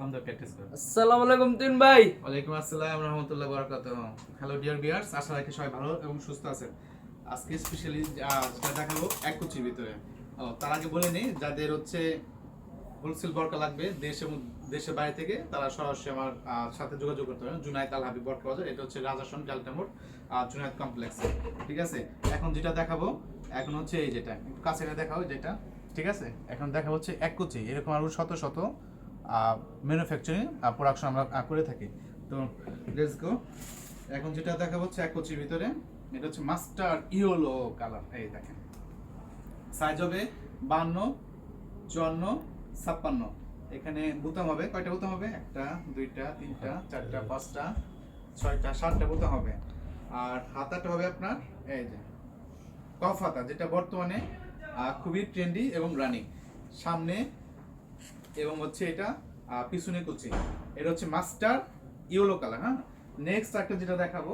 আসসালামু আলাইকুম তিন ভাই। ওয়ালাইকুম আসসালাম রহমতুল্লাহ বরকাত হ্যালো ডিয়ার বিয়ার্স আশা রাখি সবাই ভালো এবং সুস্থ আছেন। আজকে স্পেশালি যেটা দেখাবো এক কুচির ভিতরে। তার আগে বলে নিই যাদের হচ্ছে হোলসেল বরকা লাগবে দেশ এবং দেশের বাইরে থেকে তারা সরাসরি আমার সাথে যোগাযোগ করতে পারেন। জুনাইদ আল হাবিব বরকা বাজার এটা হচ্ছে রাজাসন ক্যালটামোর জুনাইদ কমপ্লেক্স ঠিক আছে? এখন যেটা দেখাবো এখন হচ্ছে এই যেটা। একটু কাছে দেখাও যেটা। ঠিক আছে? এখন দেখা হচ্ছে এক কুচি এরকম আরও শত শত ম্যানুফ্যাকচারিং প্রোডাকশন আমরা করে থাকি। তো লেটস গো এখন যেটা দেখা হচ্ছে এক কুচির ভিতরে, এটা হচ্ছে মাস্টার ইয়েলো কালার। এই দেখেন। সাইজ হবে বান্ন, চুয়ান্ন, ছাপ্পান্ন। এখানে বোতাম হবে। কয়টা বোতাম হবে? একটা, দুইটা, তিনটা, চারটা, পাঁচটা, ছয়টা, সাতটা বোতাম হবে। আর হাতাটা হবে আপনার, এই যে, কফ হাতা, যেটা বর্তমানে খুবই ট্রেন্ডি এবং রানিং সামনে এবং হচ্ছে এটা পিছনে কুচি এটা হচ্ছে মাস্টার ইয়েলো কালার হ্যাঁ? নেক্সট একটা যেটা দেখাবো,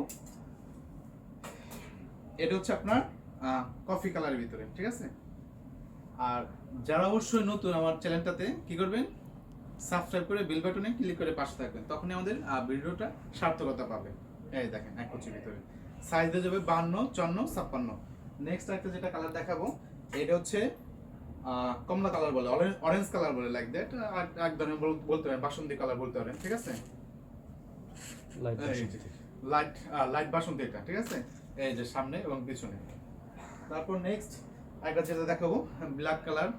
এটা হচ্ছে আপনার কফি কালারের ভিতরে, ঠিক আছে? আর যারা অবশ্যই নতুন আমার চ্যানেলটাতে, কি করবেন? সাবস্ক্রাইব করে বেল বাটনে ক্লিক করে পাশে থাকবেন, তখনই আমাদের ভিডিওটা সার্থকতা পাবে। এই দেখেন, এক কুচির ভিতরে। সাইজ দিয়ে যাবে বান্ন চন্ন ছাপ্পান্ন। নেক্সট একটা যেটা কালার দেখাবো, এটা হচ্ছে কমলা কালার বলে অরেঞ্জ কালার বলে লাইক দ্যাট এক ধরনের বলতে পারেন বাসন্তী কালার বলতে পারেন ঠিক আছে? লাইট লাইট বাসন্তী। এটা ঠিক আছে? এই যে সামনে এবং পিছনে। তারপর নেক্সট একটা যেটা দেখাবো black colour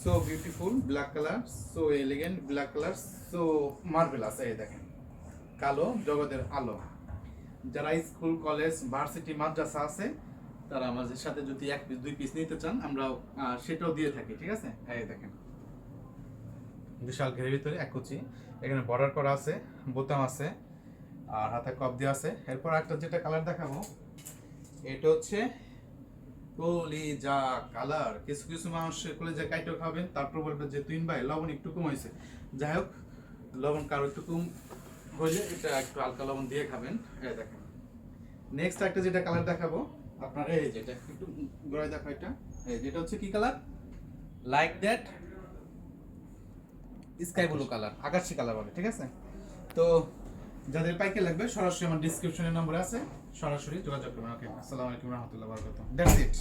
so beautiful black colour so elegant black colour so marvellous এই দেখেন। কালো জগতের আলো। যারা স্কুল কলেজ ভার্সিটি মাদ্রাসা আছে তারা আমাদের সাথে যদি এক পিস দুই পিস নিতে চান আমরা সেটাও দিয়ে থাকি, ঠিক আছে? এই দেখেন। বিশাল ঘেরের ভিতরে এক কুচি। এখানে বর্ডার করা আছে, বোতাম আছে, আর হাতে কপ দেওয়া আছে। এরপর একটা যেটা কালার দেখাবো, এটা হচ্ছে কলিজা কালার কিছু কিছু মানুষ কলিজা কাইটো খাবেন তারপর বলবে যে তুই ভাই, লবণ একটু কম হয়েছে। যাই হোক, লবণ কারও একটু কম হইলে এটা একটু হালকা লবণ দিয়ে খাবেন। এই দেখেন। নেক্সট একটা যেটা কালার দেখাবো এই যেটা একটু দেখো এটা। যেটা হচ্ছে কি colour like that sky blue colour আকাশি কালার বলে ঠিক আছে? তো যাদের পাইকে লাগবে, সরাসরি আমার ডিসক্রিপশনের নম্বর আছে, সরাসরি যোগাযোগ করবেন। ওকে, আসসালামু আলাইকুম, রহমতুল্লাহ, বরকাতুহ। That's it